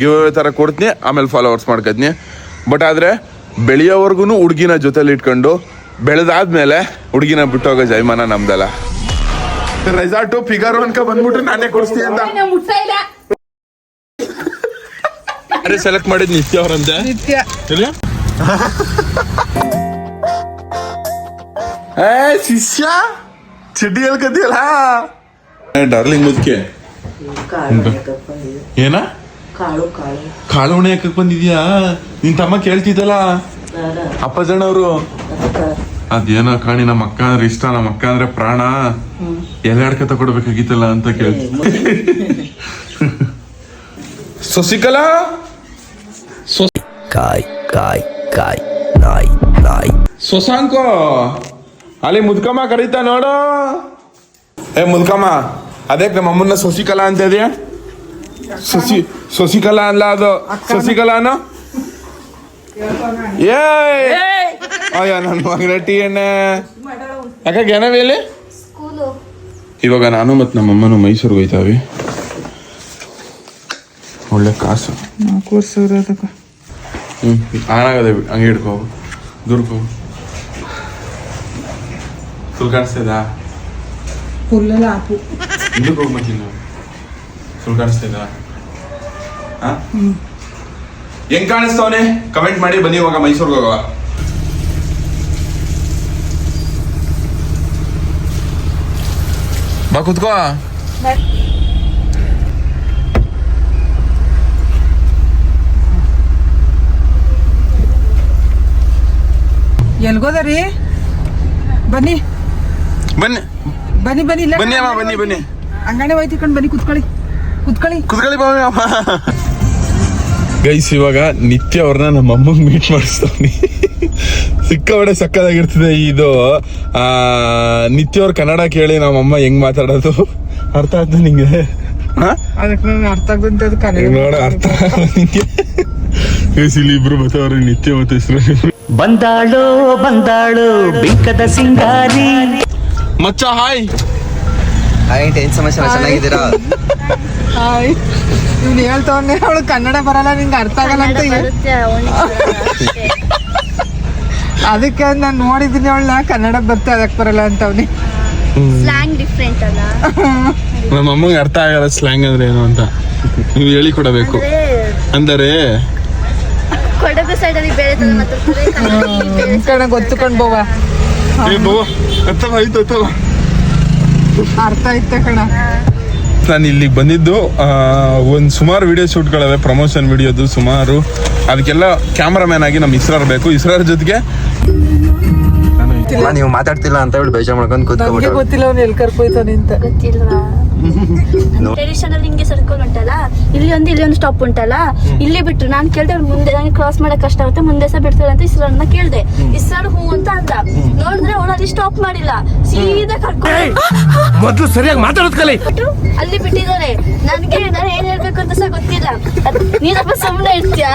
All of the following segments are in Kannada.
ಗಿವ್ ಥರ ಕೊಡ್ತೀನಿ ಆಮೇಲೆ ಫಾಲೋವರ್ಸ್ ಮಾಡ್ಕೊತೀನಿ. ಬಟ್ ಆದರೆ ಬೆಳೆಯೋವರೆಗೂ ಹುಡುಗಿನ ಜೊತೇಲಿ ಇಟ್ಕೊಂಡು ಬೆಳೆದಾದ್ಮೇಲೆ ಹುಡುಗಿನ ಬಿಟ್ಟೋಗೋ ಜೈಮಾನ ನಮ್ದಲ್ಲ. ರೆಸಾರ್ಟು ಫಿಗರ್ ಅನ್ಕ ಬಂದ್ಬಿಟ್ಟು ನಾನೇ ಕೊಡಿಸ್ತೀನಿ ಅಂತ. ಅರೆ ಸೆಲೆಕ್ಟ್ ಮಾಡಿದ್ ನಿತ್ಯ ಅವರಂತೆ? ನಿತ್ಯ. ಏ ಶಿಷ್ಯ ಚಡ್ಡಿ ಹೇಳ್ಕತಿಯಲ್ಲ ಡಾರ್ಲಿಂಗ್ ಮುದ್ಕೆ. ಏನ? ಕಾಳು ಕಾಳು. ಕಾಳು ಉಣೆ ಹಾಕಕ್ ಬಂದಿದ್ಯಾ? ನಿನ್ ತಮ್ಮ ಕೇಳ್ತಿದ್ದಲ್ಲ? ಅಪ್ಪಜಣ್ಣವ್ರು ಅದೇನೋ ಕಾಣಿ ನಮ್ಮ ಅಕ್ಕ ಅಂದ್ರೆ ಇಷ್ಟ ನಮ್ಮ ಅಕ್ಕ ಅಂದ್ರೆ ಪ್ರಾಣ. ಎಲ್ಲ ಅಡ್ಕ ತಗೊಡ್ಬೇಕಾಗಿತ್ತಲ್ಲ ಅಂತ ಕೇಳ್ತಿ. ಸಸಿಕಲಾ? ಕಾಯ್ ಕಾಯ್ ಕಾಯ್ ನಾಯ್ ನಾಯ್. ಸೊಸಾಂಕೋ ಅಲ್ಲಿ ಮುದ್ಕಮ್ಮ ಕರೀತಾ ನೋಡು. ಏ ಮುದ್ಕಮ್ಮ ಅದೇ ನಮ್ಮ ಅಮ್ಮನ್ನ ಸಸಿಕಲಾ ಅಂತ ಇದೆಯಾ? ಸಸಿ ಸಸಿಕಲಾ ಅಲ್ಲ ಅದು ಸಸಿಕಲಾನು? ಏ ಅಯ್ಯ ನನ್ನ ಮಗನ ಟೀ ಎಣ್ಣೆ. ಯಾಕೆ ಜ್ಞಾನವೇಲಿ ಇವಾಗ ನಾನು ಮತ್ತು ನಮ್ಮಮ್ಮನು ಮೈಸೂರಿಗೆ ಹೋಯ್ತಾವಿ. ಒಳ್ಳೆ ಕಾಸು. ನಾಲ್ಕೂವರೆ ಸಾವಿರ ಅದಕ್ಕೆ. ಹ್ಞೂ ಆನಾಗದೆ ಹಂಗೆ ಹಿಡ್ಕೋ. ಫುಲ್ ಕಾಣಿಸ್ತಿದಾ? ಫುಲ್ಲೆಲ್ಲ ಆಪು ಇದಕ್ಕೆ ಹೆಂಗ್ ಕಾಣಿಸ್ತಾವನೆ ಕಮೆಂಟ್ ಮಾಡಿ ಬನ್ನಿ ಇವಾಗ ಮೈಸೂರ್ಗೆ ಹೋಗುವ. ಬಾ ಕುತ್ಕೋ. ಎಲ್ಗೋದರಿ? ಬನ್ನಿ. ಬನ್ನಿ. ಬನ್ನಿ ಬನ್ನಿ ಇಲ್ಲ ಬನ್ನಿ ಅಮ್ಮ ಬನ್ನಿ ಬನ್ನಿ. ಅಂಗಡಿ ಹೋಯ್ತಿಕೊಂಡು ಬನ್ನಿ ಕುತ್ಕೊಳ್ಳಿ. ಕುತ್ಕೊಳ್ಳಿ. ಕುತ್ಕೊಳ್ಳಿ ಬಾವಿ ಅಮ್ಮ. ಗೈಸ್ ಇವಾಗ ನಿತ್ಯ ಅವ್ರನ್ನ ನಮ್ಮ ಅಮ್ಮಂಗ್ ಮೀಟ್ ಮಾಡಿಸ್ತವ್ನಿ. ಸಿಕ್ಕಾಬಡೆ ಸಕ್ಕದಾಗಿರ್ತದೆ ಇದು. ಆ ನಿತ್ಯ ಅವ್ರ ಕನ್ನಡ ಕೇಳಿ ನಮ್ಮಮ್ಮ ಹೆಂಗ್ ಮಾತಾಡೋದು? ಅರ್ಥ ಆಯ್ತು ನಿಂಗೆ? ಅರ್ಥ ಆಗದಂತದ್ದು ಕನ್ನಡ. ನೋಡ ಅರ್ಥ ನಿಂಗೆ? ಗೈಸ್ ಇಲ್ಲಿ ಇಬ್ರು ಬರ್ತಾವ್ರೆ ನಿತ್ಯ ಮತ್ತೆ ಹೆಸರು. ಬಂದಾಳು ಬಂದಾಳು ಬಿಂಕದ ಸಿಂಗಾರಿ. ಮಚ್ಚ ಹಾಯ್. ಹಾಯ್ ಏನ್ ಸಮಸ್ಯೆ ಚೆನ್ನಾಗಿದ್ದೀರಾ? ಹಾಯ್. ಇವ್ನು ಹೇಳ್ತವನ್ನೇ ಅವಳು ಕನ್ನಡ ಬರಲ್ಲ ನಿಂಗೆ ಅರ್ಥ ಆಗಲ್ಲ ಅಂತ ಅದಕ್ಕೆ ನಾನು ನೋಡಿದ್ದೀನಿ ಅವಳನ್ನ ಕನ್ನಡ ಬರ್ತೆ ಅದಕ್ಕೆ ಬರಲ್ಲ ಅಂತ ಅವನಿ ಸ್ಲ್ಯಾಂಗ್ ಡಿಫ್ರೆಂಟ್ ಅಲ್ಲ? ನಮ್ಮ ಅಮ್ಮಂಗೆ ಅರ್ಥ ಆಗಲ್ಲ ಸ್ಲ್ಯಾಂಗ್ ಅಂದ್ರೆ ಏನು ಅಂತ. ನೀವು ಹೇಳಿ ಕೊಡಬೇಕು. ಅಂದರೆ ಕೊಡಗು ಸೈಡ್ ಅಲ್ಲಿ ಬೇರೆ ತರ ಮಾತಾಡ್ತಾರೆ ಕಡೆ ಗೊತ್ತುಕೊಂಡು ಬೋವ ಏ ಬವ್ವ, ಅರ್ಥವ ಆಯ್ತು ಅರ್ಥವ ಅರ್ಥ ಆಯ್ತ ಕಣ? ನಾನು ಇಲ್ಲಿಗೆ ಬಂದಿದ್ದು ಒಂದು ಸುಮಾರು ವಿಡಿಯೋ ಶೂಟ್ಗಳಿವೆ ಪ್ರಮೋಷನ್ ವಿಡಿಯೋದು ಸುಮಾರು. ಅದಕ್ಕೆಲ್ಲ ಕ್ಯಾಮ್ರಾಮ್ಯಾನ್ ಆಗಿ ನಮ್ಮ ಇಸ್ರಾರ್ ಬೇಕು. ಇಸ್ರಾರ್ ಜೊತೆಗೆ ನೀವು ಮಾತಾಡ್ತಿಲ್ಲ ಅಂತ ಹೇಳಿ ಬೇಜಾರ್ ಮಾಡ್ಕೊಂಡು ಕೂತ್ಕೊಂಡು ಕೂತ್ಕೊಂಡ್ಬಿಟ್ಟು ಗೊತ್ತಿಲ್ಲ ಅವ್ನು ಎಲ್ಲಿ ಕರ್ಕೊಯ್ತಾನೆ ಅಂತ. ಗೊತ್ತಿಲ್ವಾ? ಟ್ರೆಡಿಷನಲ್ ಹಿಂಗೆ ಸರ್ಕಲ್ ಉಂಟಲ್ಲ? ಇಲ್ಲಿ ಒಂದು ಇಲ್ಲಿ ಒಂದು ಸ್ಟಾಪ್ ಉಂಟಲ್ಲ? ಇಲ್ಲಿ ಬಿಟ್ರು ನಾನು ಕೇಳ್ದೆ ಮುಂದೆ ನನಗೆ ಕ್ರಾಸ್ ಮಾಡಕ್ ಕಷ್ಟ ಆಗುತ್ತೆ ಮುಂದೆ ಸಹ ಬಿಡ್ತಾರೆ ಅಂತ ಇಸ್ರಾರ್ನ ಕೇಳ್ದೆ. ಇಸ್ರಾರ್ ಹೂ ಅಂತ ಅಂದ. ನೋಡಿದ್ರೆ ಅವಳು ಅಲ್ಲಿ ಸ್ಟಾಪ್ ಮಾಡಿಲ್ಲ. ಸೀದಾ ಕರ್ಕೊಂಡು ಮೊದಲು ಸರಿಯಾಗಿ ಮಾತಾಡೋದ್ ಕಲಿ. ಅಲ್ಲಿ ಬಿಟ್ಟಿದ್ದಾರೆ ನನ್ಗೆ ನಾನು ಏನ್ ಹೇಳ್ಬೇಕು ಅಂತ ಸಹ ಗೊತ್ತಿಲ್ಲ. ನೀನಪ್ಪ ಸುಮ್ಮನೆ ಇರ್ತೀಯ?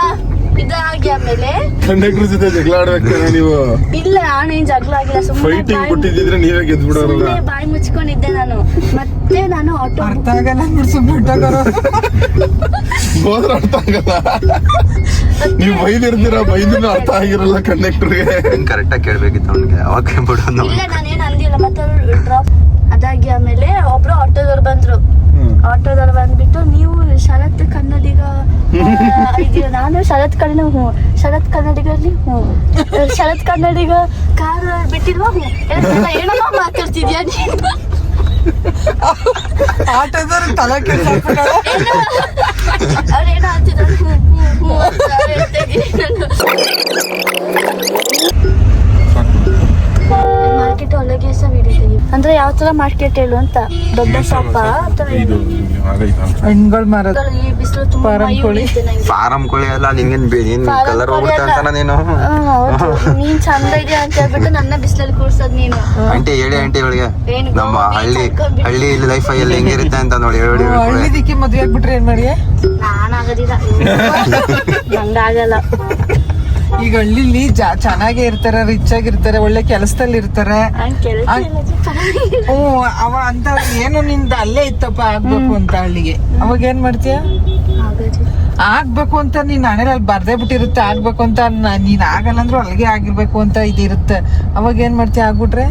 ಆ, ಇದಾಗಿ ಆಮೇಲೆ. ಕಂಡಕ್ಟರ್ ಜೊತೆ ಜಗಳ ಆಡ್ಬೇಕು ನೀವು? ಇಲ್ಲ ನಾನು ಏನ್ ಜಗಳ ಆಗಿಲ್ಲ. ಸುಮ್ಮನೆ ಫೈಟಿಂಗ್ ಕೊಟ್ಟಿದ್ದಿದ್ರೆ ನೀವೇ ಗೆದ್ಬಿಡೋರಲ್ಲ ಸುಮ್ಮನೆ ಬಾಯಿ ಮುಚ್ಕೊಂಡಿದ್ದೆ ನಾನು. ಮತ್ತೆ ನಾನು ಆಟೋ ಅರ್ಥ ಆಗಲ್ಲ ಹೋದ್ರೆ ಅರ್ಥ ಆಗಲ್ಲ. ನೀವು ಬೈದಿರ್ತೀರ ಬೈದ್ರು ಅರ್ಥ ಆಗಿರಲ್ಲ ಕಂಡಕ್ಟರ್ಗೆ ಕರೆಕ್ಟಾಗಿ ಕೇಳ್ಬೇಕಿತ್ತು ಅವ್ನಿಗೆ? ಅವಾಗ ಅನ್ನೋ ಇಲ್ಲ ನಾನೇನ್ ಅಂದಿಲ್ಲ. ಮತ್ತೆ ಡ್ರಾಪ್ ಅದಾಗಿ ಆಮೇಲೆ ಒಬ್ರು ಆಟೋದವ್ರು ಬಂದ್ರು. ಆಟೋದವ್ರು ಬಂದ್ಬಿಟ್ಟು ನೀವು ಶರತ್ ಕನ್ನಡಿಗ ನಾನು ಶರತ್ ಕನ್ನಡ ಹ್ಞೂ ಶರತ್ ಕನ್ನಡಿಗಲ್ಲಿ ಹ್ಞೂ ಶರತ್ ಕನ್ನಡಿಗ ಕಾರ್ ಬಿಟ್ಟಿಲ್ವಾ ಹ್ಞೂ ಏನಮ್ಮ ಮಾತಾಡ್ತಿದ್ಯಾ ನೀನು? ಆಟೋದವ್ರು ತಲೆ ಕೆಡ್ಸಾಕ್ಬಿಟ್ಟಾಳೆ. ಅವ್ರೇನೋ ಅಂತಿದ್ರು ಹ್ಞೂ ಹ್ಞೂ ಹ್ಞೂ ಅಂತ ಹೇಳ್ತಾ ಅಂದ್ರೆ ಯಾವ ತರ ಮಾರ್ಕೆಟ್ ಹೇಳು ಅಂತ. ದೊಡ್ಡ ಶಾಪ್ ಅಥವಾ ಇದು ಹಣ್ಗಳು ಮಾರೋದು. ಈ ಬಿಸಿಲು ತುಂಬಾ ಫಾರಂ ಕೋಳಿ. ಫಾರಂ ಕೋಳಿ ಅಲ್ಲ ನಿಂಗೇನ್ ಬೇ- ನೀನ್ ಫಾರಂ ಕಲರ್ ಕೋಳಿ ಅಲ್ಲ. ಅಂತಾನ ನೀನು ಆ, ಹೌದು. ನೀನ್ ಚಂದ ಇದೆಯಾ ಅಂತ ಹೇಳ್ಬಿಟ್ಟು ನನ್ನ ಬಿಸಿಲಲ್ಲಿ ಕೂರ್ಸೋದ್ ನೀನು. ಆಂಟಿ ಹೇಳಿ ಆಂಟಿ ಇವಳಿಗೆ ಏನ್ ನಮ್ಮ ಹಳ್ಳಿ ಹಳ್ಳಿ ಇಲ್ಲಿ ಹಳ್ಳಿ ಲೈಫ್ ಅಲ್ಲಿ ಹೆಂಗಿರುತ್ತೆ ಅಂತ ನೋಡಿ ಹೇಳಿ ಹಳ್ಳಿ ದಿಕ್ಕಿ ಮದ್ವೆ ಆಗ್ಬಿಟ್ರೆ ಏನ್ ಮಾಡಿ? ನಾನ್ ಆಗೋದಿಲ್ಲ. ನಂಗಾಗಲ್ಲ ಈಗ ಹಳ್ಳಿಲಿ ಚೆನ್ನಾಗೇ ಇರ್ತಾರೆ ರಿಚ್ ಆಗಿರ್ತಾರೆ ಒಳ್ಳೆ ಕೆಲಸದಲ್ಲಿ ಇರ್ತಾರೆ. ಹ್ಮ್ ಅವ ಅಂತ ಏನು ನಿಂದ ಅಲ್ಲೇ ಇತ್ತಪ್ಪ ಆಗ್ಬೇಕು ಅಂತ ಹಳ್ಳಿಗೆ. ಅವಾಗ ಏನ್ ಮಾಡ್ತೀಯ? ಆಗ್ಬೇಕು ಅಂತ ನೀನ್ ಅಲ್ಲಿ ಬರ್ದೇ ಬಿಟ್ಟಿರುತ್ತೆ ಆಗ್ಬೇಕು ಅಂತ ನೀನ್ ಆಗಲ್ಲ ಅಂದ್ರೂ ಅಲ್ಲಿಗೆ ಆಗಿರ್ಬೇಕು ಅಂತ ಇದಿರುತ್ತೆ. ಅವಾಗ ಏನ್ ಮಾಡ್ತೀಯ ಆಗ್ಬಿಟ್ರೆ?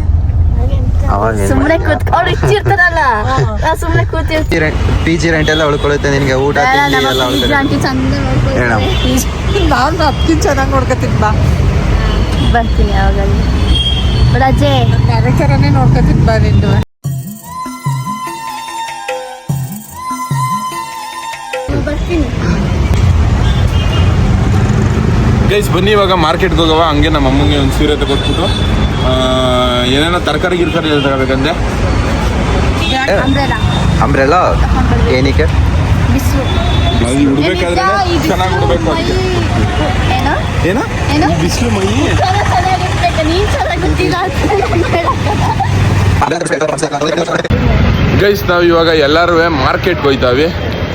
ಸುಮ್ನೆ ಕೂತ್ ಅವ್ರು ಇಚ್ಚಿರ್ತಾರಲ್ಲ. ನಾವ್ ಸುಮ್ನೆ ಕೂತಿರ್ತೀವಿ ಪಿ ಜಿ ರೆಂಟ್ ಎಲ್ಲ ಉಳ್ಕೊಳ್ಳುತ್ತೆ ನಿನ್ಗೆ ಊಟ ತಿಂಡಿ ಎಲ್ಲ ಉಳ್ಕೊಳ್ಳುತ್ತೆ ಆಂಟಿ ಚಂದ. ನಾನು ಅದಕ್ಕಿಂತ ಚೆನ್ನಾಗಿ ನೋಡ್ಕೊತೀನಿ ಬಾ. ಬರ್ತೀನಿ ಯಾವಾಗ ರಜೆ? ಕ್ಯಾರೆಕ್ಟರನ್ನೇ ನೋಡ್ಕೊತೀನಿ ಬಾ ನಿಂದು. ಬರ್ತೀನಿ. ಗೈಸ್ ಬನ್ನಿ ಇವಾಗ ಮಾರ್ಕೆಟ್ಗೆ ಹೋಗವ? ಹಂಗೆ ನಮ್ಮ ಅಮ್ಮಂಗೆ ಒಂದು ಸೀರೆ ತಗೊಟ್ಬಿಟ್ಟು ಆ, ಏನೇನೋ ತರಕಾರಿ ಗಿರ್ಕಾರಿ ಎಲ್ಲ ತಗೋಬೇಕಂದೆ ಅಂಬ್ರೆಲಾ ಅಂಬ್ರೆಲ್ಲ ಏನಕ್ಕೆ ಉಡ್ಬೇಕಾದ್ರೆ ಚೆನ್ನಾಗಿ ಉಡ್ಬೇಕು ಅದಕ್ಕೆ. ಏನೋ? ಏನು? ಬಿಸಿಲು ಮೈ? ಗೈಸ್ ನಾವು ಇವಾಗ ಎಲ್ಲರೂ ಮಾರ್ಕೆಟ್ಗೆ ಹೋಯ್ತಾವಿ.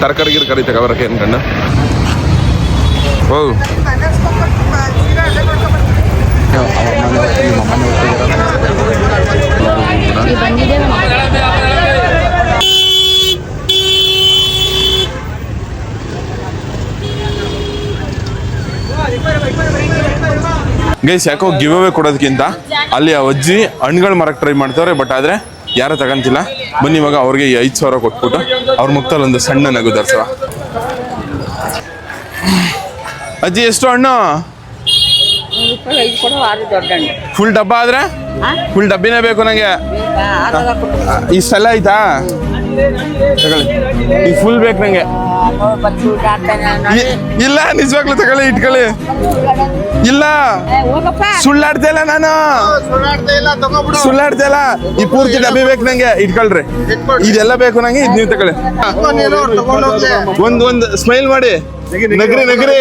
ತರಕಾರಿ ಗಿರ್ಕಾರಿ ತಗೋಬರಕ್ಕೆ ಅನ್ಕೊಂಡು ಓ ಬಂದಿದೆ. ಗೈಸ್ ಯಾಕೋ ಗಿವ್ ಅವೇ ಕೊಡೋದಕ್ಕಿಂತ ಅಲ್ಲಿ ಆ ಅಜ್ಜಿ ಹಣ್ಗಳು ಮರಕ್ಕೆ ಟ್ರೈ ಮಾಡ್ತಾರೆ ಬಟ್ ಆದ್ರೆ ಯಾರೂ ತಗಂತಿಲ್ಲ. ಬನ್ನಿ ಇವಾಗ ಅವ್ರಿಗೆ ಈ ಐದು ಸಾವಿರ ಕೊಟ್ಬಿಟ್ಟು ಅವ್ರ ಮುಕ್ತಲ್ಲಿ ಒಂದು ಸಣ್ಣ ನಗು ಧರಿಸುವ. ಅಜ್ಜಿ ಎಷ್ಟು ಹಣ್ಣು? ಫುಲ್ ಡಬ್ಬ ಆದ್ರೆ? ಫುಲ್ ಡಬ್ಬಿನೇ ಬೇಕು ನಂಗೆ. ಇಷ್ಟೆಲ್ಲ ಆಯ್ತಾ ತಗೊಳ್ಳಿ ಈ ಫುಲ್ ಬೇಕು ನಂಗೆ ಇಲ್ಲ ನಿಜವಾಗ್ಲೂ ತಗೊಳ್ಳಿ ಇಟ್ಕೊಳ್ಳಿ ಇಲ್ಲ ಸುಳ್ಳಾಡ್ತಾ ಇಲ್ಲ ನಾನು ಸುಳ್ಳಾಡ್ತಾ ಇಲ್ಲ ಈ ಪೂರ್ತಿ ಡಬ್ಬಿ ಬೇಕು ನಂಗೆ ಇಟ್ಕೊಳ್ರಿ ಇದೆಲ್ಲ ಬೇಕು ನಂಗೆ ಇದ್ ನೀವು ತಗೊಳ್ಳಿ ಒಂದ್ ಒಂದ್ ಸ್ಮೈಲ್ ಮಾಡಿ ನಗ್ರಿ ನಗ್ರಿ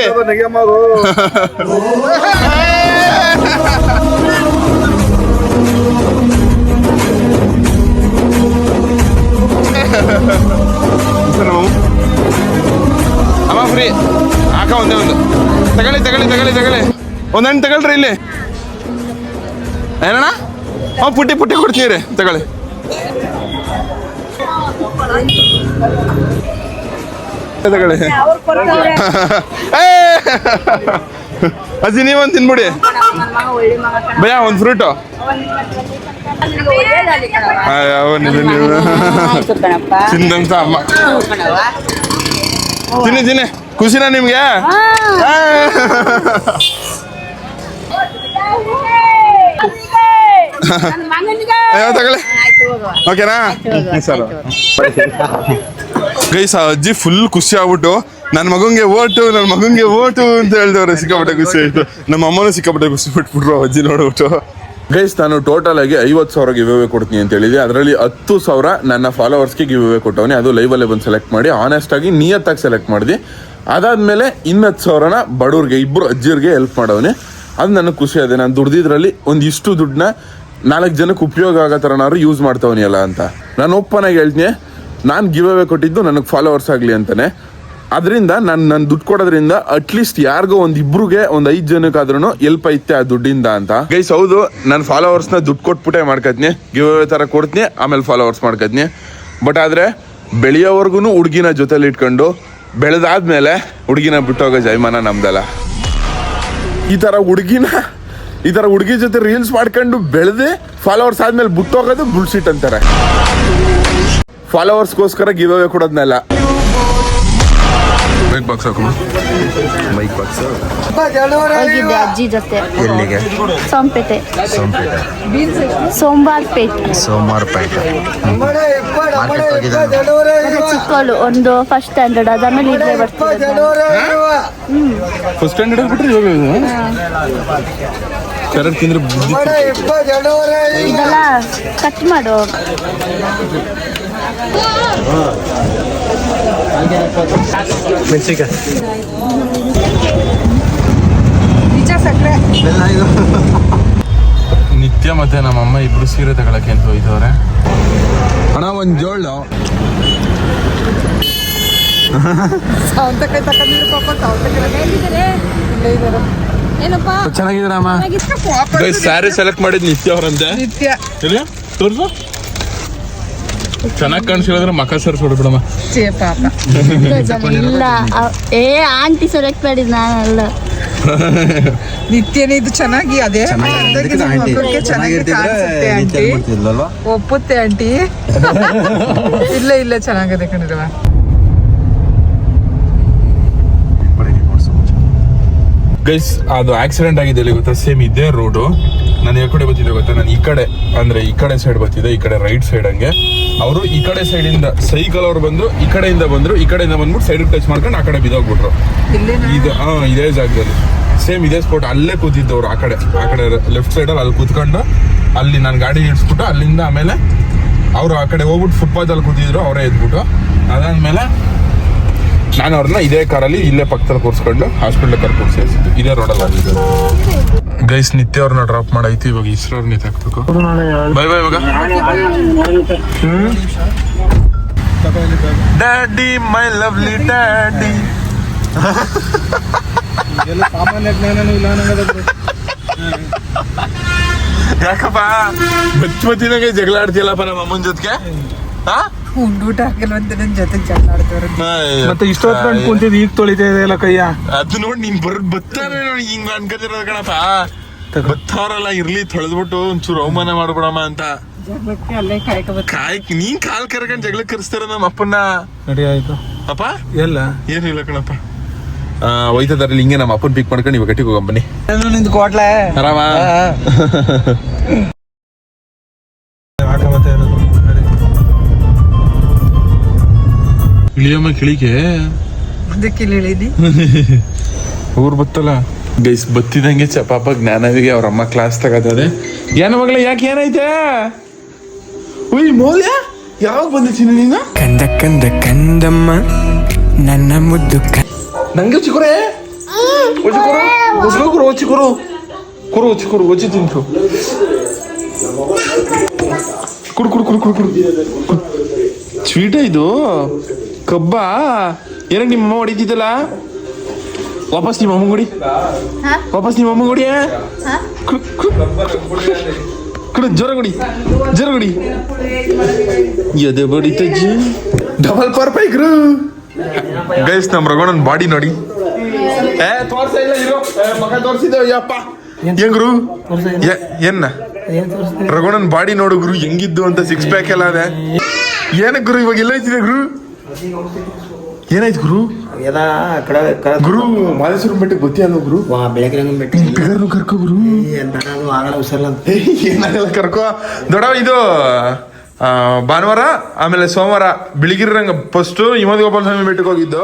ಅಮ್ಮ ಫ್ರೀ. ಹಾಕ ಒಂದೇ ಒಂದು. ತಗೊಳ್ಳಿ ತಗೊಳ್ಳಿ ತಗೊಳ್ಳಿ ತಗೊಳ್ಳಿ. ಒಂದ್ ಹಣ್ಣು ತಗೊಳ್ರಿ ಇಲ್ಲಿ. ಏನಣ್ಣ? ಹ್ಞೂ ಪುಟ್ಟಿ ಪುಟ್ಟಿ ಕೊಡ್ತೀನಿ ರೀ ತಗೊಳ್ಳಿ. ತಗೊಳ್ಳಿ! ಅಜ್ಜಿ, ನೀವೊಂದು ತಿನ್ಬಿಡಿ. ಭಯ ಒಂದು ಫ್ರೂಟು ತಿಂದಂತ ಅಮ್ಮ ತಿನ್ನಿ ತಿನ್ನಿ ಖುಷಿನಾ ನಿಮ್ಗೆ ತಗೊಳ್ಳಿ ಓಕೆನಾ ಸರ್ ಗೈಸ್ ಅಜ್ಜಿ ಫುಲ್ ಖುಷಿ ಆಗ್ಬಿಟ್ಟು ನನ್ನ ಮಗಂಗೆ ಓಟು ನನ್ನ ಮಗಂಗೆ ಓಟು ಅಂತ ಹೇಳ್ದವ್ರೆ ಸಿಕ್ಕಾಪಟ್ಟೆ ಖುಷಿ ಆಯ್ತು ನಮ್ಮ ಅಮ್ಮನೂ ಸಿಕ್ಕಾಪಟ್ಟೆ ಖುಷಿ ಬಿಟ್ಬಿಟ್ರು ಅಜ್ಜಿ ನೋಡ್ಬಿಟ್ಟು ಗೈಸ್, ನಾನು ಟೋಟಲ್ ಆಗಿ ಐವತ್ತು ಸಾವಿರ ಗಿವ್ ಅವೇ ಕೊಡ್ತೀನಿ ಅಂತ ಹೇಳಿದೆ. ಅದರಲ್ಲಿ ಹತ್ತು ಸಾವಿರ ನನ್ನ ಫಾಲೋವರ್ಸ್ಗೆ ಗಿವ್ ಅವೇ ಕೊಟ್ಟವನಿ. ಅದು ಲೈವಲ್ಲೇ ಬಂದು ಸೆಲೆಕ್ಟ್ ಮಾಡಿ ಆನೆಸ್ಟ್ ಆಗಿ ನಿಯತ್ತಾಗಿ ಸೆಲೆಕ್ಟ್ ಮಾಡಿದೆ. ಅದಾದಮೇಲೆ ಇನ್ನತ್ತು ಸಾವಿರನ ಬಡವ್ರಿಗೆ ಇಬ್ಬರು ಅಜ್ಜಿಯರಿಗೆ ಹೆಲ್ಪ್ ಮಾಡವನೆ. ಅದು ನನಗೆ ಖುಷಿ ಅದೇ ನಾನು ದುಡ್ದಿದ್ರಲ್ಲಿ ಒಂದಿಷ್ಟು ದುಡ್ಡನ್ನ ನಾಲ್ಕು ಜನಕ್ಕೆ ಉಪಯೋಗ ಆಗೋ ಥರನಾದ್ರು ಯೂಸ್ ಮಾಡ್ತವನಿ ಅಲ್ಲ ಅಂತ. ನಾನು ಆಗಿ ಹೇಳ್ತೀನಿ. ನಾನು ಗಿವ್ ಅವೇ ಕೊಟ್ಟಿದ್ದು ನನಗೆ ಫಾಲೋವರ್ಸ್ ಆಗಲಿ ಅಂತಾನೆ. ಅದರಿಂದ ನಾನು ನನ್ನ ದುಡ್ಡು ಕೊಡೋದ್ರಿಂದ ಅಟ್ಲೀಸ್ಟ್ ಯಾರಿಗೋ ಒಂದು ಇಬ್ರಿಗೆ ಒಂದು ಐದು ಜನಕ್ಕಾದ್ರೂ ಎಲ್ಪ್ ಐತೆ ಆ ದುಡ್ಡಿಂದ ಅಂತ. ಗೈಸ್ ಹೌದು ನನ್ನ ಫಾಲೋವರ್ಸ್ನ ದುಡ್ಡು ಕೊಟ್ಬಿಟ್ಟೆ ಮಾಡ್ಕೊತೀನಿ. ಗಿವ್ ಅವೇ ಥರ ಕೊಡ್ತೀನಿ ಆಮೇಲೆ ಫಾಲೋವರ್ಸ್ ಮಾಡ್ಕೊತೀನಿ. ಬಟ್ ಆದರೆ ಬೆಳೆಯೋವರೆಗೂ ಹುಡುಗಿನ ಜೊತೆಲಿ ಇಟ್ಕೊಂಡು ಬೆಳೆದಾದ್ಮೇಲೆ ಹುಡುಗಿನ ಬಿಟ್ಟೋಗೋ ಜೈಮಾನ ನಮ್ದಲ್ಲ. ಈ ತರ ಹುಡುಗಿನ ಈ ತರ ಹುಡುಗಿ ಜೊತೆ ರೀಲ್ಸ್ ಮಾಡ್ಕೊಂಡು ಬೆಳೆದೆ ಫಾಲೋವರ್ಸ್ ಆದ್ಮೇಲೆ ಬಿಟ್ಟೋಗೋದು ಬುಲ್ಸಿಟ್ ಅಂತಾರೆ. ಫಾಲೋವರ್ಸ್ಗೋಸ್ಕರ ಗಿವ್ ಅವೇ ಕೊಡೋದ್ನೆಲ್ಲ. ಬೈಕ್ ಬಾಕ್ಸ್ ಹಾಕು. ಬೈಕ್ ಬಾಕ್ಸ್ ಹೋಗಿದ್ದೆ ಅಜ್ಜಿ ಜೊತೆ. ಎಲ್ಲಿಗೆ? ಸೋಂಪೇಟೆ. ಸೋಂಪೇಟೆ. ಸೋಮವಾರ ಪೇಟೆ ಸೋಮವಾರ ಪೇಟೆ ಮಾರ್ಕೆಟ್ ಹೋಗಿದ್ದೆ ಚಿಕ್ಕವಳು ಒಂದು ಫಸ್ಟ್ ಸ್ಟ್ಯಾಂಡರ್ಡ್ ಅದಾದ್ಮೇಲೆ ಇಲ್ಲೇ ಬರ್ತಿರೋದು ಫಸ್ಟ್ ಸ್ಟ್ಯಾಂಡರ್ಡ್ ಬಿಟ್ರೆ ಇವಾಗ ಕರೆಕ್ಟ್ ತಿಂದ್ರೆ ಬುದ್ಧಿ ಇದೆಲ್ಲ ಕಟ್ ಮಾಡು. ನಿತ್ಯ ಮತ್ತೆ ನಮ್ಮ ಅಮ್ಮ ಇಬ್ರು ಸೀರೆ ತಗೊಳಕ್ಕೆ ಅಂತ ಹೋಯ್ತವ್ರೆ ಹಣ ಒಂದ್ ಜೋಳು. ಚೆನ್ನಾಗಿದ್ದೀರಮ್ಮ ಸ್ಯಾರಿ ಸೆಲೆಕ್ಟ್ ಮಾಡಿದ್ ನಿತ್ಯ ಅವ್ರಂತೆ. ನಿತ್ಯ. ತೋರ್ಸು. ಚೆನ್ನಾಗಿ ಕಾಣಿಸಿದ್ರೆ ಮಕ ಸರ್ ಹೊಡ್ಬಿಡಮ್ಮ ಬಿಡಮ್ಮ. ಇಲ್ಲ ಏ ಆಂಟಿ ಸೆಲೆಕ್ಟ್ ಮಾಡಿದ್ ನಾನಲ್ಲ. ನಿತ್ಯನೇ ಇದು ಚೆನ್ನಾಗಿ ಅದೇ ಅಂದಾಗೆ ನಿಮ್ಮ ಚೆನ್ನಾಗಿ ಕಾಣಿಸುತ್ತೆ ಆಂಟಿ. ಒಪ್ಪುತ್ತೆ ಆಂಟಿ. ಇಲ್ಲ ಇಲ್ಲ ಚೆನ್ನಾಗದೆ ಕಣಿರುವ. ಗೈಸ್ ಅದು ಆಕ್ಸಿಡೆಂಟ್ ಆಗಿದೆ ಇಲ್ಲಿ ಗೊತ್ತಾ? ಸೇಮ್ ಇದೇ ರೋಡು ನಾನು ಯಾವ ಕಡೆ ಬರ್ತಿದ್ದೆ ಗೊತ್ತಾ? ನಾನು ಈ ಕಡೆ ಅಂದ್ರೆ ಈ ಕಡೆ ಸೈಡ್ ಬರ್ತಿದ್ದೆ ಈ ಕಡೆ ರೈಟ್ ಸೈಡ್ ಹಂಗೆ. ಅವರು ಈ ಕಡೆ ಸೈಡ್ ಇಂದ ಸೈಕಲ್ ಅವ್ರು ಬಂದ್ರು ಈ ಕಡೆಯಿಂದ ಬಂದ್ರು ಈ ಕಡೆಯಿಂದ ಬಂದ್ಬಿಟ್ಟು ಸೈಡ್ ಟಚ್ ಮಾಡ್ಕೊಂಡು ಆ ಕಡೆ ಬಿದ್ದೋಗ್ಬಿಟ್ರು. ಇದು ಹಾ ಇದೇ ಜಾಗದಲ್ಲಿ. ಸೇಮ್ ಇದೇ ಸ್ಪಾಟ್ ಅಲ್ಲೇ ಕೂತಿದ್ದವ್ರು ಆ ಕಡೆ. ಆ ಕಡೆ ಲೆಫ್ಟ್ ಸೈಡಲ್ಲಿ ಅಲ್ಲಿ ಕೂತ್ಕೊಂಡು ಅಲ್ಲಿ ನಾನು ಗಾಡಿ ಇಡ್ಸ್ಬಿಟ್ಟು ಅಲ್ಲಿಂದ ಆಮೇಲೆ ಅವರು ಆ ಕಡೆ ಹೋಗ್ಬಿಟ್ಟು ಫುಟ್ಪಾತ್ ಅಲ್ಲಿ ಕೂತಿದ್ರು ಅವರೇ ಎದ್ಬಿಟ್ಟು. ಅದಾದ್ಮೇಲೆ ನಾನು ಅವ್ರನ್ನ ಇದೇ ಕಾರಲ್ಲಿ ಇಲ್ಲೇ ಪಕ್ಕದಲ್ಲಿ ಕೂರಿಸ್ಕೊಂಡು ಹಾಸ್ಪಿಟ್ಲ್ ಕರ್ಕೊಂಡು ಸೇರಿಸಿದ್ದು. ಇದೇ ರೋಡಲ್ಲಿ ಆಗಿದ್ದು ಗೈಸ್ ನಿತ್ಯ ಅವ್ರನ್ನ ಡ್ರಾಪ್ ಮಾಡೈತಿ, ಇವಾಗ ಇಸ್ರೋ ಅವ್ರನ್ನ ಹಾಕ್ಬೇಕು. ಬೈ ಬೈ ಇವಾಗ. ಡ್ಯಾಡಿ ಮೈ ಲವ್ಲಿ ಡ್ಯಾಡಿ ಯಾಕಪ್ಪ? ಬಚ್ಚ ಜಗಳ ಆಡ್ತಿಯಲ್ಲಪ್ಪ ನಮ್ಮ ಅಮ್ಮನ ಜೊತೆಗೆ? ಹಾ ಉಂಡೂಟ ಹಾಕಲ್ವಂತ ನನ್ನ ಜೊತೆ ಜಗಳ ಆಡ್ತವ್ರು ಮತ್ತೆ ಇಷ್ಟೊತ್ತು ಕುಂತಿದ್ ಈಗ ತೊಳಿತಾ ಕೈಯ ಅದು ನೋಡಿ ನೀನ್ ಬರ್ ನೋಡಿ ಹಿಂಗ್ ಅನ್ಕೋತಿರೋದು ಕಣಪ್ಪ. ಬತ್ತಾರಲ್ಲ ಇರ್ಲಿ ತೊಳೆದ್ಬಿಟ್ಟು ಒಂಚೂರು ಅವಮಾನ ಮಾಡ್ಬಿಡಮ್ಮ ಅಂತ. ಜಗಳಕ್ಕೆ ಅಲ್ಲೇ ಕಾಯ್ಕೊಬತ್ತ ಕಾಯಕ್ ನೀನ್ ಕಾಲ್ ಕರ್ಕೊಂಡ್ ಜಗಳ ಕರ್ಸ್ತಾರ ನಮ್ಮ ಅಪ್ಪನ್ನ? ನಡಿ ಆಯ್ತು. ಅಪ್ಪ? ಎಲ್ಲ. ಏನಿಲ್ಲ ಕಣಪ್ಪ. ಆ, ಹೋಯ್ತದಾರಲ್ಲಿ ಹಿಂಗೆ ನಮ್ಮ ಅಪ್ಪನ್ ಪಿಕ್ ಮಾಡ್ಕೊಂಡು ಇವಾಗ ಗಟ್ಟಿಗೆ ಹೋಗಂಬನಿ ನಿಂದು ಕೋಟ್ಲೆ. ಆರಾಮ? ಇಳಿಯಮ್ಮ ಕಿಳಿಕೆ ಅದಕ್ಕೆ ಇಲ್ಲಿ ಊರು ಊರ್ ಬತ್ತಲ್ಲ. ಗೈಸ್ ಬತ್ತಿದಂಗೆ ಚಪಾಪ ಪಾಪ ಜ್ಞಾನವಿಗೆ ಅವ್ರ ಅಮ್ಮ ಕ್ಲಾಸ್ ತಗತದೆ. ಏನ ಮಗಳ ಯಾಕೆ ಏನೈತೆ ಉಯ್ ಮೌಲ್ಯ? ಯಾವಾಗ ಬಂದಿದ್ದೀನಿ ನೀನು? ಕಂದ ಕಂದ ಕಂದಮ್ಮ ನನ್ನ ಮುದ್ದು ನಂಗೆ ಚಿಕ್ಕುರೆ? ಒಚ್ಚಿ ಕೊರು ಒಚ್ಕೋ ಕುರು ಒಚ್ಚಿ ಕೊರು ಕೊರು ಒಚ್ಚಿ ಕೊರು ಒಚ್ಚಿ ತಿಂತು ಕುಡು ಕುಡು ಕುಡು ಕುಡು ಕುಡು ಸ್ವೀಟ ಇದು? ಕಬ್ಬ? ಏನಕ್ಕೆ ನಿಮ್ಮ ಅಮ್ಮ ಹೊಡಿತಿದ್ದಲ್ಲ? ವಾಪಸ್ ನಿಮ್ಮ ಅಮ್ಮ ಗುಡಿ ವಾಪಸ್ ನಿಮ್ಮ ಅಮ್ಮ ಗುಡಿ ಕುಡು ಜ್ವರ ಗುಡಿ ಜ್ವರ ಗುಡಿ ಎದೆ ಬಡಿತಜ್ಜಿ ಡಬಲ್ ಪರ್ ಬೈಕ್ರು ಗೈಸ್ ನಮ್ಮ ರಘುಣನ್ ಬಾಡಿ ನೋಡಿ. ಏ ತೋರ್ಸ ಇಲ್ಲ ಇರೋ. ಏ, ಮಗ ತೋರ್ಸಿದ್ದೆ ಯಪ್ಪ. ಹೆಂಗ್ರು ಏನ್ನ ರಘುಣನ್ ಬಾಡಿ ನೋಡು ಗುರು. ಹೆಂಗಿದ್ದು ಅಂತ ಸಿಕ್ಸ್ ಪ್ಯಾಕ್ ಎಲ್ಲ ಅದೇ. ಏನಕ್ಕೆ ಗುರು ಇವಾಗ ಎಲ್ಲ ಐತಿದೆ ಗುರು? ಏನಾಯ್ತು ಗುರು? ಎಲ್ಲ ಕಡೆ ಕಡೆ ಗುರು ಮಾದೇಶ್ವರ ಬೆಟ್ಟಕ್ಕೆ ಗೊತ್ತಿಲ್ಲ ಗುರು? ವಾ ಬೆಳಗ್ಗೆ ಬೆಟ್ಟ ಬಿಗರ್ನು ಕರ್ಕೋ ಗುರು. ನಾನು ಆಗಲ್ಲ ಹುಷಾರಿಲ್ಲ ಅಂತ. ಏನಾಗಲ್ಲ ಕರ್ಕೋ. ದೊಡ್ಡ ಇದು ಭಾನುವಾರ ಆಮೇಲೆ ಸೋಮವಾರ ಬಿಳಿಗಿರಿ ರಂಗ ಫಸ್ಟ್ ಹಿಮದ ಗೋಪಾಲ ಸ್ವಾಮಿ ಬೆಟ್ಟಕ್ಕೆ ಹೋಗಿದ್ದು.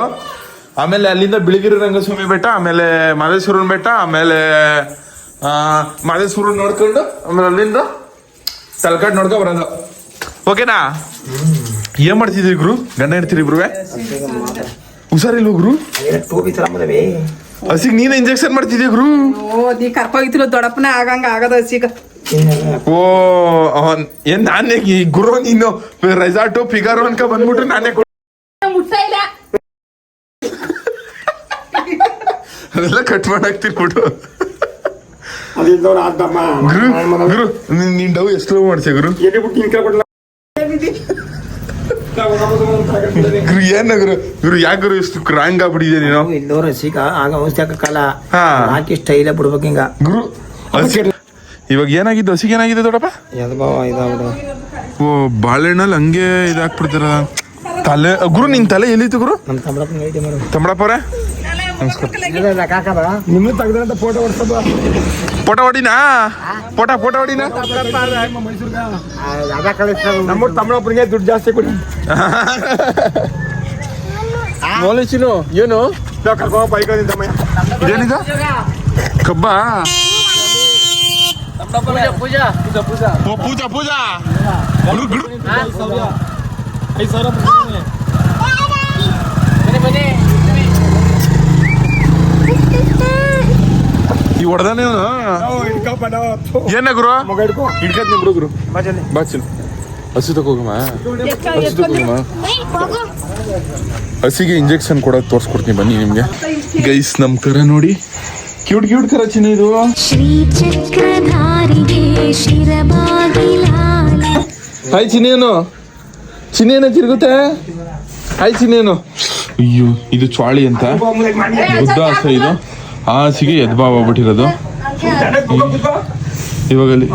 ಆಮೇಲೆ ಅಲ್ಲಿಂದ ಬಿಳಿಗಿರಿ ರಂಗಸ್ವಾಮಿ ಬೆಟ್ಟ ಆಮೇಲೆ ಮಾದೇಶ್ವರನ ಬೆಟ್ಟ ಆಮೇಲೆ ಮಾದೇಶ್ವರನ ನೋಡ್ಕೊಂಡು ಆಮೇಲೆ ಅಲ್ಲಿಂದ ತಲಕಾಡ್ ನೋಡ್ಕೊ ಬರೋದು. ಓಕೆನಾ? ಏನ್ ಮಾಡ್ತಿದ್ರಿ ಗುರು? ಗಂಡ ಇಡ್ತೀರಿ ಇಬ್ರು ಹುಷಾರಿಲ್ಲ ಗುರು? ಹಸಿಗ್ ನೀನ್ ಇಂಜೆಕ್ಷನ್ ಮಾಡ್ತಿದ್ಯ ಗುರು? ಓ ನೀ ದೊಡ್ಡಪ್ಪನ ಆಗಂಗ ಆಗದ ಹಸಿಗ. ಓ ಏನ್ ನಾನೇ ಈ ಗುರು ನೀನು ರೆಸಾರ್ಟು ಫಿಗರ್ ಅನ್ಕ ಬಂದ್ಬಿಟ್ಟು ನಾನೇ ಅದೆಲ್ಲ ಕಟ್ ಮಾಡಾಕ್ತಿರ್ಬಿಟ್ಟು ಗುರು ಗುರು ನೀನ್- ನೀನ್ ಡವ್ ಎಷ್ಟು ಮಾಡ್ತೀಯ ಗುರು ಎಲ್ಲಿ ಬಿಟ್ಟು ನಿನ್ ಕೇಳ್ಬಿಟ್ಲ ಗುರು ಏನ ಗುರು ಗುರು ಯಾಕೆ ಗುರು ಇಷ್ಟು ಕ್ರಾಂಗ್ ಆಗ್ಬಿಟ್ಟಿದೆ ನೀನು? ಇದ್ದವ್ರ ಸಿಗ ಆಗ ಔಷಧ ಕಾಲ. ಹಾ. ಹಾಕಿ ಸ್ಟೈಲ ಬಿಡ್ಬೇಕು ಹಿಂಗ. ಗುರು ಇವಾಗ ಏನಾಗಿದ್ದು? ಹಸಿಗೆ ಏನಾಗಿದೆ ದೊಡ್ಡಪ್ಪ? ಎದ್ ಬಾವ ಇದಾಗ್ಬಿಡು ಓ ಬಾಳೆಹಣ್ಣಲ್ಲಿ ಹಂಗೆ ಇದಾಕ್ಬಿಡ್ತಾರ ತಲೆ ಗುರು ನಿನ್ ತಲೆ ಎಲ್ಲಿತ್ತು ಗುರು? ನಮ್ಮ ತಮ್ಮಡಪ್ಪನ ಐತೆ ಮಾಡು ತಮ್ಮಡಪ್ಪವ್ರೆ ನಿಮ್ಮ ತೆಗ್ದಂತ ಫೋಟೋ ಹೊಡ್ಸೋದು ಫೋಟೋ ಹೊಡಿನಾ? ಫೋಟೋ ಫೋಟೋ ಹೊಡಿನಾ? ನಮ್ಮ ತಮ್ಮಡಪ್ಪನಿಗೆ ದುಡ್ಡು ಜಾಸ್ತಿ ಕೊಡಿ. ಮೌಲೇಶಿನು ಏನು? ನಾವು ಕರ್ಕೊಂಡು ಬೈಕ್ ತಮ್ಮಯ್ಯ ಇದೇನಿದು? ಕಬ್ಬ? ಓ ಪೂಜಾ ಪೂಜಾ. ಗುರು, ಗುರು. ಈ ಹೊಡೆದಾನೆ ಏನ ಗುರು? ಹಿಡ್ಕತ್ ನಿಮ್ರು ಗುರು ಬಾಚಿಲ್ ಹಸು ತಗೋಗಮ್ಮ ಹಸು ತಗೋಗಮ್ಮ ಹಸಿಗೆ ಇಂಜೆಕ್ಷನ್ ಕೊಡೋದು ತೋರಿಸ್ಕೊಡ್ತೀನಿ ಬನ್ನಿ ನಿಮ್ಗೆ. ಗೈಸ್ ನಮ್ ಕರ ನೋಡಿ. ಕ್ಯೂಟ್ ಕ್ಯೂಟ್ ಕರ ಚಿನ್ನ ಇದು. ಹಾಯ್ ಚಿನ್ನೇನು? ಚಿನ್ನೇನ ತಿರುಗುತ್ತೆ? ಹಾಯ್ ಚಿನ್ನೇನು? ಅಯ್ಯೋ ಇದು ಚಾಳಿ ಅಂತ. ಬುದ್ಧ ಆಸೆ ಇದು. ಹಾಸಿಗೆ ಎದ್ಬಾವ್ ಆಗ್ಬಿಟ್ಟಿರೋದು. ಇವಾಗ ಅಲ್ಲಿ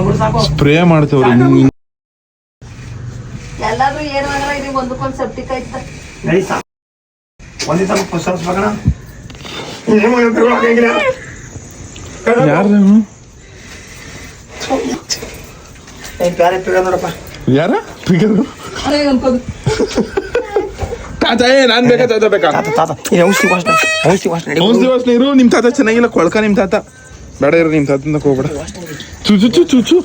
ಸ್ಪ್ರೇ ಮಾಡ್ತೇವ್ರಿ ಯಾರ ಎಲ್ಲಾದ್ರೂ ಏನ್ ಇದು ಒಂದಕ್ಕೊಂದ್ ಸೆಪ್ಟಿಕ್ ಆಯ್ತ ಹೊಸ. ಯಾರು ಏ, ಬ್ಯಾರೆ ಪಿಗ ನೋಡಪ್ಪ ಯಾರ ಫಿಗರು ತಾತ ಏ ನಾನ್ ಬೇಕಾ ತಾತ ಬೇಕಾ? ತಾತ ತಾತ. ಔಷಧಿ ವಾಸನೆ ಔಷಧಿ ವಾಸನೆ. ಔಷಧಿ ವಾಸನೆ ಇರು ನಿಮ್ ತಾತ ಚೆನ್ನಾಗಿಲ್ಲ ಕೊಳ್ಕ ನಿಮ್ ತಾತ. ಬೇಡ ಇರು ನಿಮ್ ತಾತನ ಹೋಗ್ಬೇಡ. ಚುಚು ಚು ಚುಚು ಚು ಚು.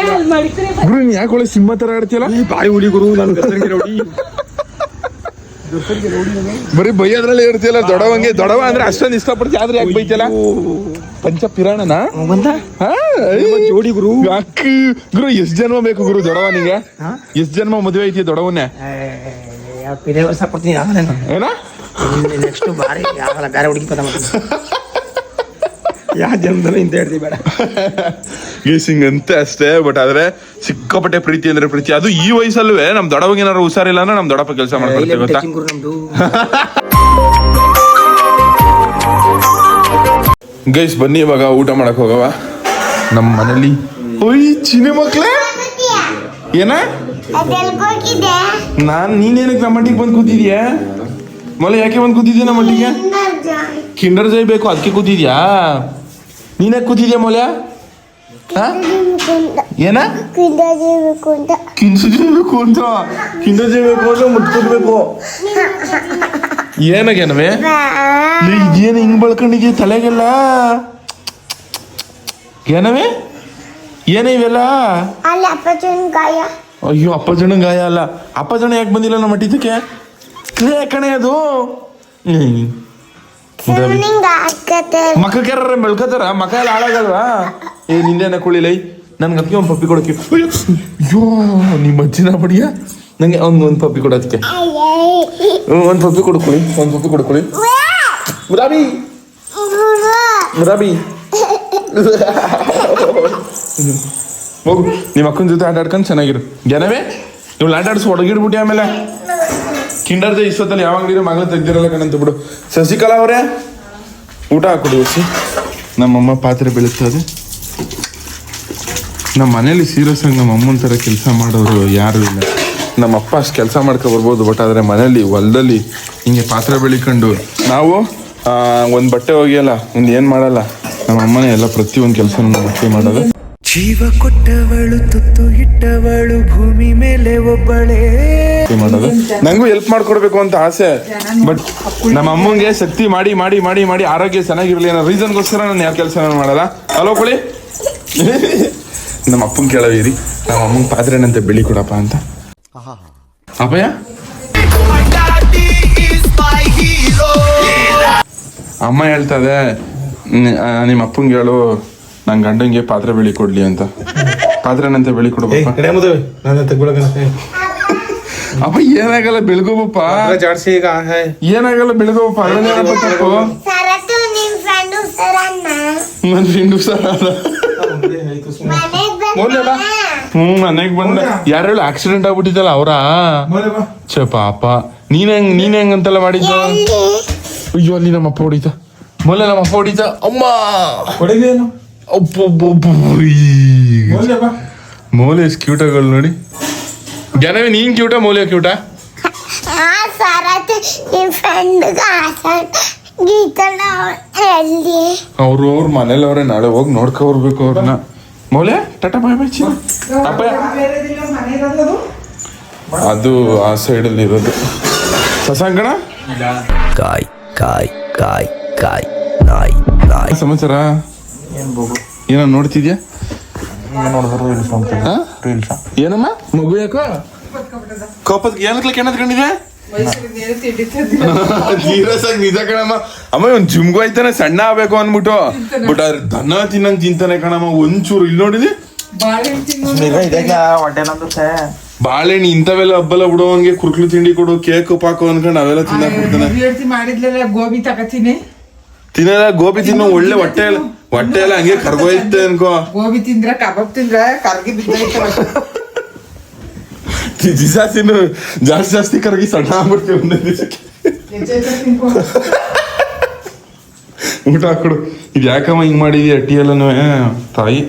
ಏನ್ ಮಾಡ್ತಿದ್ದೆ? ಗುರು ನೀನ್ ಯಾಕೆ ಒಳ್ಳೆ ಸಿಂಹ ತರ ಆಡ್ತಿಯಲ್ಲ? ಈ ಬಾಯಿ ಹುಲಿ ಗುರು ನಾನು ಬರೀ ಬೈಯೋದ್ರಲ್ಲಿ ಇರ್ತಿಯಲ್ಲ ದೊಡವಂಗೆ ದೊಡವ ಅಂದ್ರೆ ಅಷ್ಟೊಂದು ಇಷ್ಟಪಡ್ತಿ ಆದ್ರೆ ಯಾಕೆ ಬೈತಿಯಲ್ಲ? ಪಂಚ ಪಿರಾಣನ ಬಂದ? ಹಾ, ಜೋಡಿ ಗುರು. ಗುರು ಎಷ್ಟ್ ಜನ್ಮ ಬೇಕು ಗುರು ದೊಡವನಿಗೆ ಎಷ್ಟ್ ಜನ್ಮ ಮದುವೆ ಐತಿ ದೊಡವನ್ನೇ ಪಿರೇ ವರ್ಷ ಕೊಡ್ತೀನಿ ಆಮೇಲೆ ಏನ? ನೆಕ್ಸ್ಟ್ ಬಾರಿ ಯಾವಲ್ಲ ಬೇರೆ ಹುಡುಗಿ ಪದ ಮಾಡ್ತೀನಿ. ಯಾವ ಜನ್ಮದಲ್ಲಿ ಇಂತ ಹೇಳ್ತೀವಿ ಬೇಡ. ಗೇಸಿಂಗ್ ಅಂತೆ ಅಷ್ಟೇ ಬಟ್ ಆದ್ರೆ ಸಿಕ್ಕಾಪಟ್ಟೆ ಪ್ರೀತಿ ಅಂದ್ರೆ ಪ್ರೀತಿ. ಅದು ಈ ವಯಸ್ಸಲ್ಲೂ ನಮ್ ದೊಡವಂಗೆ ಏನಾರು ಹುಷಾರಿಲ್ಲ ಅಂದ್ರೆ ನಮ್ ದೊಡಪ್ಪ ಕೆಲಸ ಮಾಡ್ಕೊಳ್ತೀವಿ ಗೊತ್ತಾ? ಟಚಿಂಗ್ ಗುರು ನಮ್ದು ಗೈಸ್ ಬನ್ನಿ ಇವಾಗ ಊಟ ಮಾಡಕ್ ಹೋಗವ. ನಮ್ಮ ಮನೇಲಿ. ಓಯ್ ಚಿನಿ ಮಕ್ಳೇ! ಏನ? ನಾನ್ ನೀನೇನಕ್ಕೆ ನಮ್ಮ ಮಟ್ಟಿಗೆ ಬಂದು ಕೂತಿದ್ಯಾ? ಮೊಲ ಯಾಕೆ ಬಂದು ಕೂತಿದ್ಯಾ ನಮ್ಮ ಮಟ್ಟಿಗೆ? ಕಿಂಡರ್ ಜೈ ಬೇಕು ಅದಕ್ಕೆ ಕೂತಿದ್ಯಾ? ನೀನೇ ಕೂತಿದ್ಯಾ ಮೊಲ? ಏನ? ಕಿಂಡರ್ ಬೇಕು ಅಂತ. ಕಿಂಡರ್ ಜೈ ಬೇಕು ಅಂದ್ರೆ ಮುಟ್ಕೊಡ್ಬೇಕು ಏನಗೇನವೇ ಇದೇನು ಹಿಂಗ್ ಬಳ್ಕೊಂಡಿದ್ಯ ತಲೆಗೆಲ್ಲ? ಏನವೇ ಏನ ಇವೆಲ್ಲ? ಅಲ್ಲಿ ಅಪ್ಪಚನ್ ಗಾಯ. ಅಯ್ಯೋ ಅಪ್ಪ ಜನ ಗಾಯ ಅಲ್ಲ. ಅಪ್ಪ ಜನ ಯಾಕೆ ಬಂದಿಲ್ಲ ನಮ್ಮ ಲೇ ಕಣೆ ಅದು. ಮಕ್ಕಾರ ಕೆರ್ರ ಬೆಳ್ಕತಾರ ಮಕ್ಕ ಎಲ್ಲ ಹಾಳಾಗಲ್ವಾ? ಏ ನಿಂದೇನ ಕುಳಿಲೈ ನನ್ಗೆ ಅದಕ್ಕೆ ಒಂದು ಪಪ್ಪಿ ಕೊಡಕ್ಕೆ ಅಯ್ಯೋ ನಿಮ್ಮ ಅಜ್ಜಿನ ಬಡಿಯ ನಂಗೆ ಒಂದು ಒಂದು ಪಪ್ಪಿ ಕೊಡೋದಕ್ಕೆ ಒಂದು ಪಪ್ಪಿ ಕೊಡ್ಕೊಳ್ಳಿ ಒಂದು ಪಪ್ಪಿ ಕೊಡ್ಕೊಳ್ಳಿ ಗುಲಾಬಿ ಮುರಾಬಿ ಹೋಗು. ನಿಮ್ಮ ಅಕ್ಕನ ಜೊತೆ ಆಟ ಆಡ್ಕೊಂಡು ಚೆನ್ನಾಗಿರು. ಜನವೇ ನೀವು ಆಟ ಆಡಿಸಿ ಒಡಗಿಡ್ಬಿಟ್ಟಿ ಆಮೇಲೆ ಕಿಂಡರ್ ಇಷ್ಟೊತ್ತಲ್ಲಿ ಯಾವಾಗ ನೀರು ಮಗಳ ತೆಗ್ದಿರಲ್ಲ ಕಣಂತ ಬಿಡು. ಶಶಿಕಲಾ ಅವರೇ, ಊಟ ಹಾಕೊಡಿ ಹೊಸಿ ನಮ್ಮಮ್ಮ ಪಾತ್ರೆ ಬೆಳೀತದೆ ನಮ್ಮ ಮನೇಲಿ ಸೀರಿಯಸ್ ಆಗಿ ನಮ್ಮ ಅಮ್ಮನ ಥರ ಕೆಲಸ ಮಾಡೋರು ಯಾರು ಇಲ್ಲ. ನಮ್ಮ ಅಪ್ಪ ಅಷ್ಟು ಕೆಲಸ ಮಾಡ್ಕೊ ಬರ್ಬೋದು ಬಟ್ ಆದರೆ ಮನೇಲಿ, ಹೊಲದಲ್ಲಿ ಹಿಂಗೆ ಪಾತ್ರೆ ಬೆಳಿಕೊಂಡು ನಾವು ಒಂದು ಬಟ್ಟೆ ಹೋಗಿಯಲ್ಲ ಒಂದು ಏನು ಮಾಡಲ್ಲ. ನಮ್ಮ ಅಮ್ಮನೇ ಎಲ್ಲ ಪ್ರತಿಯೊಂದು ಕೆಲಸ ನಮ್ಮ ಮಕ್ಕಳು ಮಾಡೋದು. ಜೀವ ಕೊಟ್ಟವಳು ತುತ್ತು ಇಟ್ಟವಳು ಭೂಮಿ ಮೇಲೆ ಒಬ್ಬಳೇ. ಮಾಡೋದು ನಂಗೂ ಹೆಲ್ಪ್ ಮಾಡ್ಕೊಡ್ಬೇಕು ಅಂತ ಆಸೆ. ಬಟ್ ನಮ್ಮ ಅಮ್ಮಂಗೆ ಶಕ್ತಿ ಮಾಡಿ ಮಾಡಿ ಮಾಡಿ ಮಾಡಿ ಆರೋಗ್ಯ ಚೆನ್ನಾಗಿರ್ಲಿ ಅನ್ನೋ ರೀಸನ್ಗೋಸ್ಕರ ನಾನು ಯಾವ ಕೆಲಸ ಮಾಡಲ್ಲ. ಹಲೋ ಕೊಳಿ ನಮ್ಮ ಅಪ್ಪನ್ ಕೇಳವೀರಿ ನಮ್ಮ ಅಮ್ಮಂಗೆ ಪಾತ್ರೆನಂತೆ ಬೆಳಿ ಕೊಡಪ್ಪ ಅಂತ. ಅಪ್ಪಯ್ಯ? ಅಮ್ಮ ಹೇಳ್ತದೆ ನಿಮ್ಮ ಅಪ್ಪಂಗೆ ಹೇಳು ನಂಗೆ ಗಂಡಂಗೆ ಪಾತ್ರೆ ಬೆಳಿ ಕೊಡ್ಲಿ ಅಂತ. ಪಾತ್ರೆನಂತೆ ಬೆಳಿ ಕೊಡ್ಬೇಕು ಅಪ್ಪ ಏನಾಗಲ್ಲ ಬೆಳಗೋಬಪ್ಪ ಜಾಡ್ಸಿ ಈಗ ಏನಾಗಲ್ಲ ಬೆಳಗೋಬಪ್ಪ ಅದೇನಪ್ಪ ತಪ್ಪು. ನನ್ನ ಫ್ರೆಂಡು ಸರ್ ಹ್ಮ್ ಮನೆಗ್ ಬಂದ. ಯಾರು ಆಕ್ಸಿಡೆಂಟ್ ಆಗ್ಬಿಟ್ಟಿದ್ದಲ್ಲ ಅವರ? ಚ ಪಾಪ. ನೀನ್ ಹೆಂಗ್ ನೀನ್ ಹೆಂಗ್ ಅಂತೆಲ್ಲ ಮಾಡಿದ್ದ? ಅಯ್ಯೋ ಅಲ್ಲಿ ನಮ್ಮ ಅಪ್ಪ ಹೊಡಿತ. ಮೊನ್ನೆ ನಮ್ಮ ಅಪ್ಪ ಹೊಡಿತ. ಅಮ್ಮ! ಹೊಡಿದೇನು ಅಪ್ಪೊಬ್ಬೊಬ್ಬ ಮೋಲೆ ಎಷ್ಟು ಕ್ಯೂಟಗಳು ನೋಡಿ. ಜನವೇ ನೀನ್ ಕ್ಯೂಟ ಮೌಲ್ಯ ಕ್ಯೂಟ ಅವ್ರು ಅವ್ರ ಮನೇಲಿ ಅವ್ರೆ ನಾಳೆ ಹೋಗಿ ನೋಡ್ಕೊ ಬರ್ಬೇಕು ಅವ್ರನ್ನ ಮೌಲ್ಯ ಟಾಟಾ ಬಾಯ್ ಬಾಯ್ ಚಿನ್ನ. ಅಪ್ಪ ಅದು ಆ ಸೈಡಲ್ಲಿ ಇರೋದು. ಶಶಾಂಕಣ ಕಾಯ್ ಕಾಯ್ ಕಾಯ್ ಕಾಯ್ ನಾಯಿ ನಾಯ್. ಸಮಾಚಾರ? ಏನೋ ನೋಡ್ತಿದ್ಯಾ? ಏನಮ್ಮ? ಮಗು ಯಾಕೋ ಕೋಪದ ಏನಕ್ಕೆ ಕೆಣದ್ಕೊಂಡಿದೆ ಸೀರಿಯಸ್ ಆಗಿ ನಿಜ ಕಣಮ್ಮ. ಅಮ್ಮ ಒಂದ್ ಜಿಮ್ಗೂ ಆಯ್ತಾನೆ ಸಣ್ಣ ಆಗ್ಬೇಕು ಅನ್ಬಿಟ್ಟು ಬಟ್ ಅದ್ರ ದನ ತಿನ್ನಂಗ್ ತಿಂತಾನೆ ಕಣಮ್ಮ ಒಂಚೂರು. ಇಲ್ಲಿ ನೋಡಿದಿ? ಬಾಳೆಹಣ್ಣು ಇಂಥವೆಲ್ಲ ಹೊಟ್ಟೆ ಬಿಡೋ ಹಂಗೆ ಕುರ್ಕ್ಲು ತಿಂಡಿ ಕೊಡು ಕೇಕ್ ಪಾಕು ಅನ್ಕೊಂಡು ಅವೆಲ್ಲ ತಿನ್ನಕ್ ಗೋಬಿ ತಗತೀನಿ ತಿನ್ನಲ್ಲ ಗೋಬಿ ತಿನ್ನೋ ಒಳ್ಳೆ ಹೊಟ್ಟೆ ಎಲ್ಲ ಹೊಟ್ಟೆ ಎಲ್ಲ ಹಂಗೆ ಕರ್ಗೋಯ್ತೆ ಅನ್ಕೋ. ಗೋಬಿ ತಿಂದ್ರ ಕಬಾಬ್ ತಿಂದ್ರ ಕರ್ಗಿ ಬಿದ್ದೈತಲ್ಲ. ಜಿಸಾಸಿನ ಜಾಸ್ತಿ ಜಾಸ್ತಿ ಕರಗಿ ಸಣ್ಣ ಆಗ್ಬಿಡ್ತೀವಿ ಒಂದೇ ದಿವಸಕ್ಕೆ. ಊಟ ಹಾಕೊಡು ಇದು ಯಾಕಮ್ಮ ಹಿಂಗೆ ಮಾಡಿದಿ ಅಟ್ಟಿ ಎಲ್ಲನೂ? ತಾಯಿ.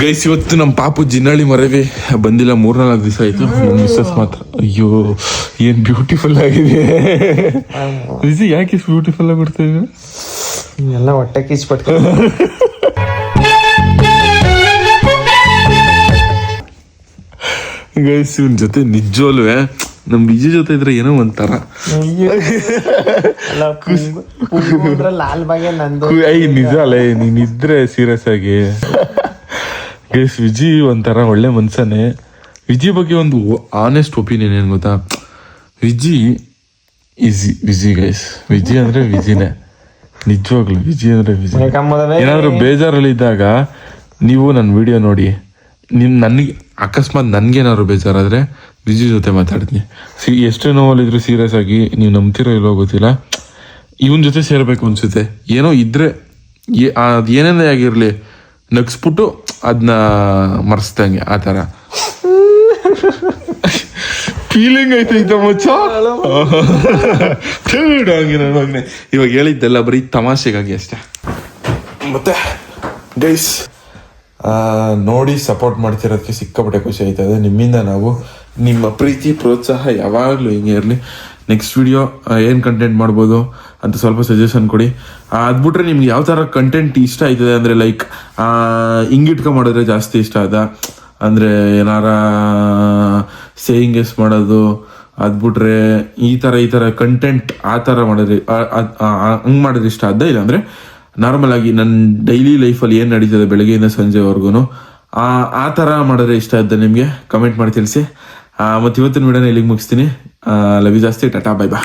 ಗೈಸ್ ಇವತ್ತು ನಮ್ಮ ಪಾಪು ಜಿನ್ನಳ್ಳಿ ಮರವಿ ಬಂದಿಲ್ಲ. ಮೂರ್ನಾಲ್ಕು ದಿವಸ ಆಯ್ತು. ನಮ್ಮ ಮಿಸ್ಸಸ್ ಮಾತ್ರ. ಅಯ್ಯೋ ಏನ್ ಬ್ಯೂಟಿಫುಲ್ ಆಗಿದೆ. ಯಾಕೆ ಬ್ಯೂಟಿಫುಲ್ ಆಗಿ ಬಿಡ್ತಾ ಎಲ್ಲ ಹೊಟ್ಟೆ ಕಿಚ್ಪಟ್ಟು ಗೈಸ್ ಇವನ್ ಜೊತೆ ನಿಜವಲ್ವೇ ನಮ್ ವಿಜಯ್ ಜೊತೆ ಇದ್ರೆ ಏನೋ ಒಂಥರ. ಲಾಲ್ ಬಾಗೆ ನಂದು. ಐ ನಿಜ ಅಲ್ಲ ನೀನ್ ಇದ್ರೆ ಸೀರಿಯಸ್ ಆಗಿ. ಗೈಸ್ ವಿಜಿ ಒಂಥರ ಒಳ್ಳೆ ಮನ್ಸನೆ. ವಿಜಿ ಬಗ್ಗೆ ಒಂದು ಆನೆಸ್ಟ್ ಒಪಿನಿಯನ್ ಏನ್ ಗೊತ್ತಾ? ವಿಜಿ ಈಸಿ ವಿಜಿ ಗೈಸ್ ವಿಜಿ ಅಂದ್ರೆ ವಿಜಿನೇ ನಿಜವಾಗ್ಲು ವಿಜಿ ಅಂದ್ರೆ ವಿಜಿ ಏನಾದರೂ ಬೇಜಾರಲ್ಲಿ ಇದ್ದಾಗ ನೀವು ನನ್ನ ವಿಡಿಯೋ ನೋಡಿ. ನಿಮ್ ನನಗೆ ಅಕಸ್ಮಾತ್ ನನ್ಗೇನಾದ್ರು ಬೇಜಾರಾದ್ರೆ ವಿಜಿ ಜೊತೆ ಮಾತಾಡ್ತೀನಿ. ಸಿ ಎಷ್ಟೇ ನೋವಲ್ಲಿದ್ರು ಸೀರಿಯಸ್ ಆಗಿ ನೀವು ನಂಬ್ತಿರೋ ಇಲ್ಲೋ ಗೊತ್ತಿಲ್ಲ. ಇವನ್ ಜೊತೆ ಸೇರ್ಬೇಕು ಅನ್ಸುತ್ತೆ. ಏನೋ ಇದ್ರೆ ಏ- ಅದ್ ಏನೇನೇ ಆಗಿರ್ಲಿ. ನಗ್ಸ್ಬಿಟ್ಟು ಅದನ್ನ ಮರೆಸ್ದಂಗೆ ಆ ಥರ. ಫೀಲಿಂಗ್ ಐತೆ ಮಚ್ಚ ಹಂಗೆ ನನ್ನ ಮಗನೆ ಇವಾಗ ಹೇಳಿದ್ದೆಲ್ಲ ಬರೀ ತಮಾಷೆಗಾಗಿ ಅಷ್ಟೇ. ಮತ್ತೆ ಗೈಸ್ ನೋಡಿ ಸಪೋರ್ಟ್ ಮಾಡ್ತಿರೋದಕ್ಕೆ ಸಿಕ್ಕಾಪಟ್ಟೆ ಖುಷಿ ಆಯ್ತದೆ ನಿಮ್ಮಿಂದ ನಾವು ನಿಮ್ಮ ಪ್ರೀತಿ ಪ್ರೋತ್ಸಾಹ ಯಾವಾಗಲೂ ಹಿಂಗೆ ಇರಲಿ. ನೆಕ್ಸ್ಟ್ ವಿಡಿಯೋ ಏನು ಕಂಟೆಂಟ್ ಮಾಡ್ಬೋದು ಅಂತ ಸ್ವಲ್ಪ ಸಜೆಷನ್ ಕೊಡಿ. ಅದ್ಬಿಟ್ರೆ ಅದ್ ಬಿಟ್ರೆ ನಿಮ್ಗೆ ಯಾವ ಥರ ಕಂಟೆಂಟ್ ಇಷ್ಟ ಆಯ್ತದೆ ಅಂದರೆ ಲೈಕ್ ಹಿಂಗಿಟ್ಕೊ ಮಾಡಿದ್ರೆ ಜಾಸ್ತಿ ಇಷ್ಟ ಆದ? ಅಂದರೆ ಏನಾರ ಸೇಯಿಂಗ್ ಎಸ್ ಮಾಡೋದು ಅದ್ಬಿಟ್ರೆ ಈ ಥರ ಈ ಥರ ಕಂಟೆಂಟ್ ಆ ಥರ ಮಾಡಿದ್ರೆ ಹಂಗೆ ಮಾಡಿದ್ರೆ ಇಷ್ಟ ಇಲ್ಲಾಂದರೆ ನಾರ್ಮಲ್ ಆಗಿ ನನ್ನ ಡೈಲಿ ಲೈಫಲ್ಲಿ ಏನು ನಡೀತದೆ ಬೆಳಗ್ಗೆಯಿಂದ ಸಂಜೆವರೆಗೂ ಆ ಆ ಥರ ಮಾಡಿದ್ರೆ ಇಷ್ಟ ಇದ್ದ ನಿಮಗೆ? ಕಮೆಂಟ್ ಮಾಡಿ ತಿಳಿಸಿ. ಮತ್ತು ಇವತ್ತಿನ ವಿಡಿಯೋನ ಇಲ್ಲಿಗೆ ಮುಗಿಸ್ತೀನಿ. ಲವ್ ಜಾಸ್ತಿ, ಟಾಟಾ ಬೈ ಬಾ